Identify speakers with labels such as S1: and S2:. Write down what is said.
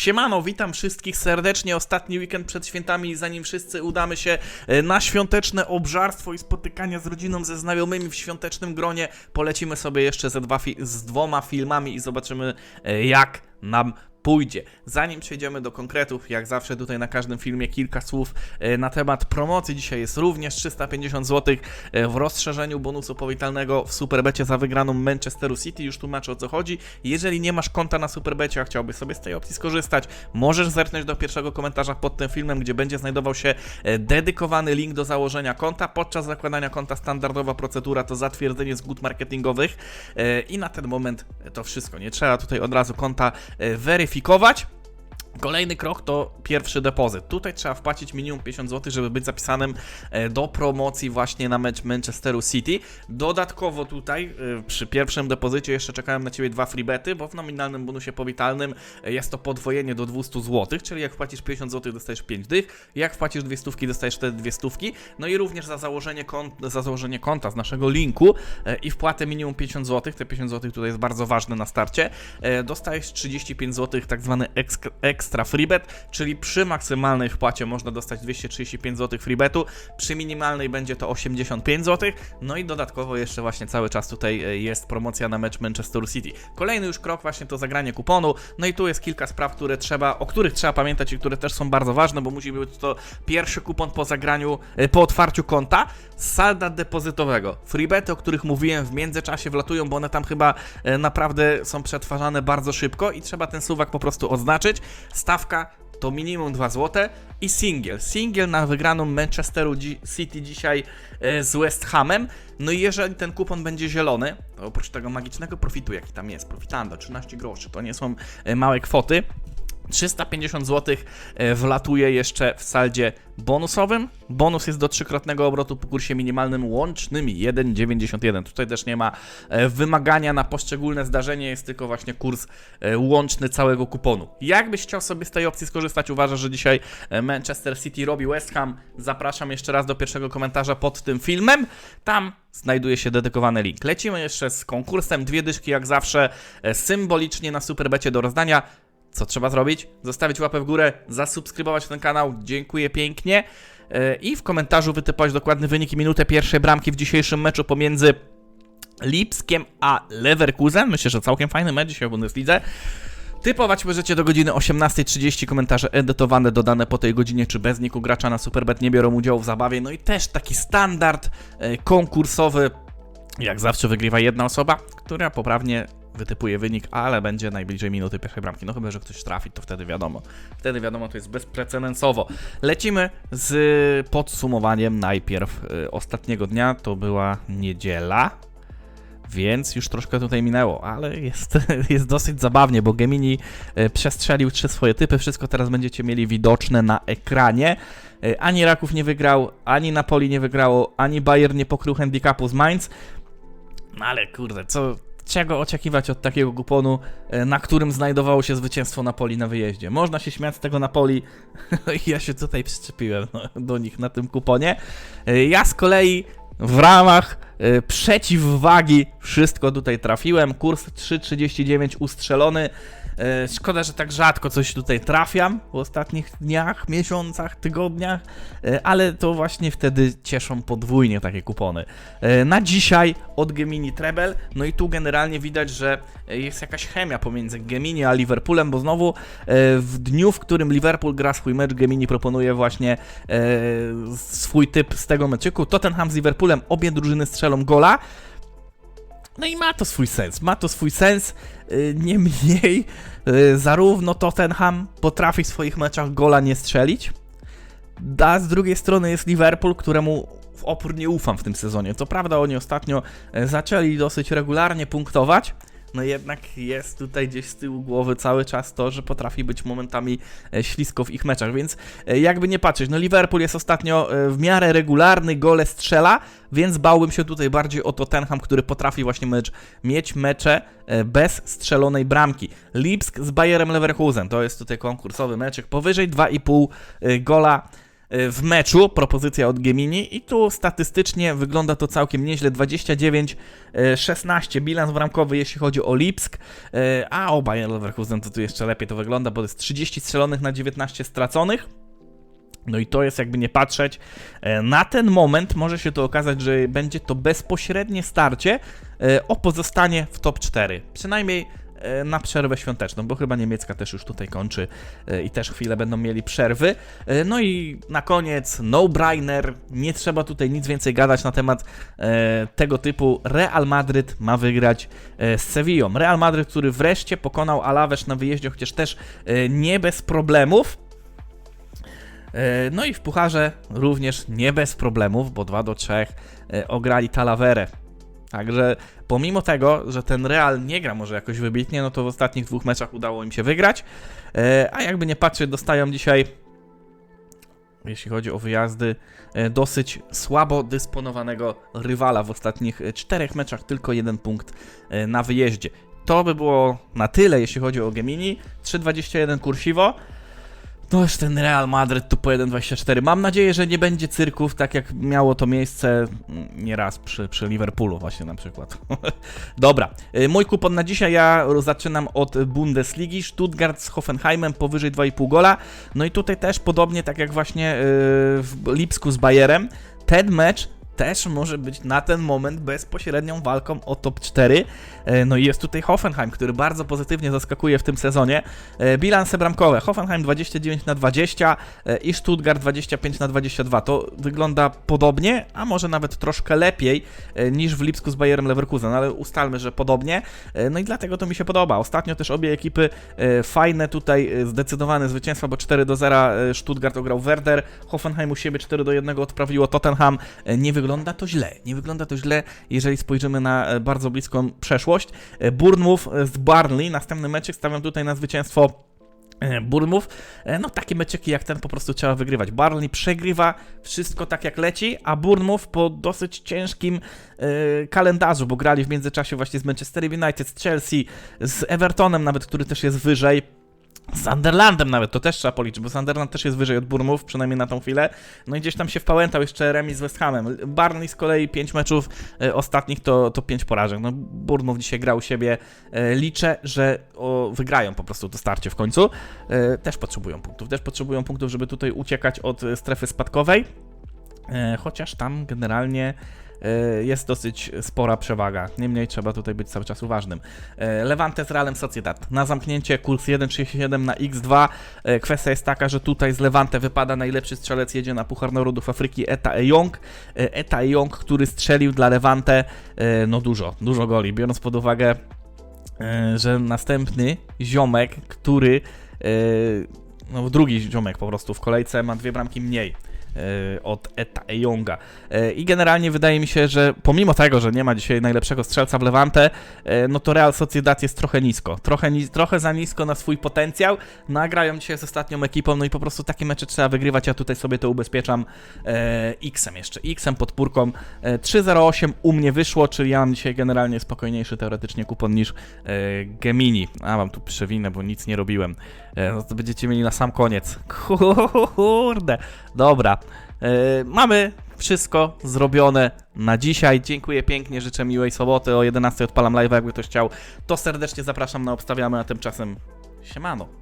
S1: Siemano, witam wszystkich serdecznie. Ostatni weekend przed świętami, zanim wszyscy udamy się e, na świąteczne obżarstwo i spotykania z rodziną, ze znajomymi w świątecznym gronie, polecimy sobie jeszcze ze dwa z dwoma filmami i zobaczymy, e, jak nam pójdzie. Zanim przejdziemy do konkretów, jak zawsze tutaj na każdym filmie kilka słów e, na temat promocji. Dzisiaj jest również 350 zł e, w rozszerzeniu bonusu powitalnego w Superbecie za wygraną Manchesteru City. Już tłumaczę o co chodzi. Jeżeli nie masz konta na Superbecie, a chciałbyś sobie z tej opcji skorzystać, możesz zerknąć do pierwszego komentarza pod tym filmem, gdzie będzie znajdował się e, dedykowany link do założenia konta. Podczas zakładania konta standardowa procedura to zatwierdzenie zgód marketingowych i na ten moment to wszystko. Nie trzeba tutaj od razu konta e, weryfikować. Kolejny krok to pierwszy depozyt. Tutaj trzeba wpłacić minimum 50 zł, żeby być zapisanym e, do promocji właśnie na mecz Manchesteru City. Dodatkowo tutaj e, przy pierwszym depozycie jeszcze czekałem na Ciebie dwa freebety, bo w nominalnym bonusie powitalnym e, jest to podwojenie do 200 zł, czyli jak wpłacisz 50 zł dostajesz 5 dych, jak wpłacisz dwie stówki dostajesz wtedy dwie stówki, no i również za założenie, kont, za założenie konta z naszego linku i wpłatę minimum 50 zł, te 50 zł tutaj jest bardzo ważne na starcie, dostajesz 35 zł tak zwany eksk- ekstra freebet, czyli przy maksymalnej wpłacie można dostać 235 zł freebetu, przy minimalnej będzie to 85 zł, no i dodatkowo jeszcze właśnie cały czas tutaj e, jest promocja na mecz Manchester City. Kolejny już krok właśnie to zagranie kuponu, no i tu jest kilka spraw, które trzeba, o których trzeba pamiętać i które też są bardzo ważne, bo musi być to pierwszy kupon po zagraniu, e, po otwarciu konta, salda depozytowego. Freebety, o których mówiłem w międzyczasie wlatują, bo one tam chyba e, naprawdę są przetwarzane bardzo szybko i trzeba ten suwak po prostu oznaczyć. Stawka to minimum 2 zł i singiel. Singiel na wygraną Manchesteru City dzisiaj e, z West Hamem. No i jeżeli ten kupon będzie zielony, oprócz tego magicznego profitu, jaki tam jest, profitando 13 groszy, to nie są e, małe kwoty. 350 zł e, wlatuje jeszcze w saldzie bonusowym. Bonus jest do trzykrotnego obrotu po kursie minimalnym łącznym 1,91. Tutaj też nie ma e, wymagania na poszczególne zdarzenie, jest tylko właśnie kurs e, łączny całego kuponu. Jakbyś chciał sobie z tej opcji skorzystać, uważam, że dzisiaj Manchester City robi West Ham. Zapraszam jeszcze raz do pierwszego komentarza pod tym filmem. Tam znajduje się dedykowany link. Lecimy jeszcze z konkursem. Dwie dyszki jak zawsze symbolicznie na Superbecie do rozdania. Co trzeba zrobić? Zostawić łapę w górę, zasubskrybować ten kanał. Dziękuję pięknie. E, I w komentarzu wytypować dokładny wynik i minutę pierwszej bramki w dzisiejszym meczu pomiędzy Lipskiem a Leverkusen. Myślę, że całkiem fajny mecz dzisiaj w Bundeslidze. Typować możecie do godziny 18.30 komentarze edytowane, dodane po tej godzinie, czy bez niku gracza na Superbet nie biorą udziału w zabawie. No i też taki standard e, konkursowy. Jak zawsze wygrywa jedna osoba, która poprawnie wytypuje wynik, ale będzie najbliżej minuty pierwszej bramki. No chyba, że ktoś trafi, to wtedy wiadomo. Wtedy wiadomo, to jest bezprecedensowo. Lecimy z podsumowaniem najpierw y, ostatniego dnia. To była niedziela. Więc już troszkę tutaj minęło, ale jest, jest dosyć zabawnie, bo Gemini e, przestrzelił trzy swoje typy. Wszystko teraz będziecie mieli widoczne na ekranie. E, Ani Raków nie wygrał, ani Napoli nie wygrało, ani Bayern nie pokrył handicapu z Mainz. No ale kurde, co, czego oczekiwać od takiego kuponu, e, na którym znajdowało się zwycięstwo Napoli na wyjeździe? Można się śmiać z tego Napoli, ja się tutaj przyczepiłem no, do nich na tym kuponie. E, Ja z kolei w ramach e, przeciwwagi wszystko tutaj trafiłem. Kurs 3,39 ustrzelony. E, Szkoda, że tak rzadko coś tutaj trafiam w ostatnich dniach, miesiącach, tygodniach, e, ale to właśnie wtedy cieszą podwójnie takie kupony. E, Na dzisiaj od Gemini Treble, no i tu generalnie widać, że jest jakaś chemia pomiędzy Gemini a Liverpoolem, bo znowu w dniu, w którym Liverpool gra swój mecz, Gemini proponuje właśnie swój typ z tego meczyku. Tottenham z Liverpoolem, obie drużyny strzelą gola. No i ma to swój sens, ma to swój sens, y, niemniej y, zarówno Tottenham potrafi w swoich meczach gola nie strzelić, a z drugiej strony jest Liverpool, któremu w opór nie ufam w tym sezonie. Co prawda oni ostatnio e, zaczęli dosyć regularnie punktować, no jednak jest tutaj gdzieś z tyłu głowy cały czas to, że potrafi być momentami e, ślisko w ich meczach, więc e, jakby nie patrzeć, no Liverpool jest ostatnio e, w miarę regularny, gole strzela, więc bałbym się tutaj bardziej o Tottenham, który potrafi właśnie mecz, mieć mecze bez strzelonej bramki. Lipsk z Bayerem Leverkusen, to jest tutaj konkursowy meczek, powyżej 2,5 e, gola w meczu, propozycja od Gemini i tu statystycznie wygląda to całkiem nieźle, 29-16 bilans bramkowy jeśli chodzi o Lipsk, e, a o Bayern Leverkusen to tu jeszcze lepiej to wygląda, bo to jest 30 strzelonych na 19 straconych. No i to jest jakby nie patrzeć. Na ten moment może się to okazać, że będzie to bezpośrednie starcie o pozostanie w top 4. Przynajmniej na przerwę świąteczną, bo chyba niemiecka też już tutaj kończy e, i też chwilę będą mieli przerwy. E, No i na koniec no-brainer, nie trzeba tutaj nic więcej gadać na temat e, tego typu. Real Madryt ma wygrać e, z Sevillą. Real Madryt, który wreszcie pokonał Alaves na wyjeździe, chociaż też e, nie bez problemów. E, No i w pucharze również nie bez problemów, bo 2 do 3 e, ograli Talaverę. Także pomimo tego, że ten Real nie gra może jakoś wybitnie, no to w ostatnich dwóch meczach udało im się wygrać. E, A jakby nie patrzeć, dostają dzisiaj, jeśli chodzi o wyjazdy, e, dosyć słabo dysponowanego rywala. W ostatnich e, czterech meczach tylko jeden punkt na wyjeździe. To by było na tyle, jeśli chodzi o Gemini. 3,21 kursiwo. No już ten Real Madryt tu po 1,24. Mam nadzieję, że nie będzie cyrków, tak jak miało to miejsce mm, nieraz przy, przy Liverpoolu właśnie na przykład. Dobra, y, mój kupon na dzisiaj, ja zaczynam od Bundesligi, Stuttgart z Hoffenheimem powyżej 2,5 gola. No i tutaj też podobnie tak jak właśnie y, w Lipsku z Bayerem, ten mecz też może być na ten moment bezpośrednią walką o top 4. E, No i jest tutaj Hoffenheim, który bardzo pozytywnie zaskakuje w tym sezonie. E, Bilanse bramkowe: Hoffenheim 29 na 20 e, i Stuttgart 25 na 22. To wygląda podobnie, a może nawet troszkę lepiej niż w Lipsku z Bayerem Leverkusen, ale ustalmy, że podobnie. No i dlatego to mi się podoba. Ostatnio też obie ekipy fajne tutaj, zdecydowane zwycięstwa, bo 4 do 0 e, Stuttgart ograł Werder, Hoffenheim u siebie 4 do 1 odprawiło Tottenham. Nie wygląda to źle. Nie wygląda to źle, jeżeli spojrzymy na e, bardzo bliską przeszłość. E, Bournemouth e, z Barnley, następny meczek stawiam tutaj na zwycięstwo. E, No takie meczeki jak ten po prostu trzeba wygrywać. Barnley przegrywa wszystko tak jak leci, a Bournemouth po dosyć ciężkim e, kalendarzu, bo grali w międzyczasie właśnie z Manchester United, z Chelsea, z Evertonem nawet, który też jest wyżej. Sunderlandem nawet, to też trzeba policzyć, bo Sunderland też jest wyżej od Bournemouth, przynajmniej na tą chwilę. No i gdzieś tam się wpałętał jeszcze remis z West Hamem. Barney z kolei 5 meczów e, ostatnich to, to 5 porażek. No Bournemouth dzisiaj grał u siebie. E, liczę, że o, wygrają po prostu to starcie w końcu. E, też potrzebują punktów, też potrzebują punktów, żeby tutaj uciekać od strefy spadkowej. E, chociaż tam generalnie jest dosyć spora przewaga. Niemniej trzeba tutaj być cały czas uważnym. E, Levante z Realem Sociedad. Na zamknięcie kurs 1,37 na X2. E, Kwestia jest taka, że tutaj z Levante wypada najlepszy strzelec, jedzie na Puchar Narodów Afryki Eta Eyong. E, Eta Eyong, który strzelił dla Levante e, no dużo, dużo goli, biorąc pod uwagę, e, że następny ziomek, który e, no drugi ziomek po prostu w kolejce ma dwie bramki mniej e, od Eta Eyonga. E, I generalnie wydaje mi się, że pomimo tego, że nie ma dzisiaj najlepszego strzelca w Levante, e, no to Real Sociedad jest trochę nisko. Trochę, trochę za nisko na swój potencjał. Nagrają dzisiaj z ostatnią ekipą, no i po prostu takie mecze trzeba wygrywać. Ja tutaj sobie to ubezpieczam e, X-em jeszcze. X-em podpórką. E, 3.08 u mnie wyszło, czyli ja mam dzisiaj generalnie spokojniejszy teoretycznie kupon niż e, Gemini. A mam tu przewinę, bo nic nie robiłem. E, no to będziecie mieli na sam koniec. Kurde. Dobra. E, mamy wszystko zrobione na dzisiaj. Dziękuję pięknie, życzę miłej soboty. O 11 odpalam live, jakby ktoś chciał. To serdecznie zapraszam na obstawiamy, a tymczasem siemano.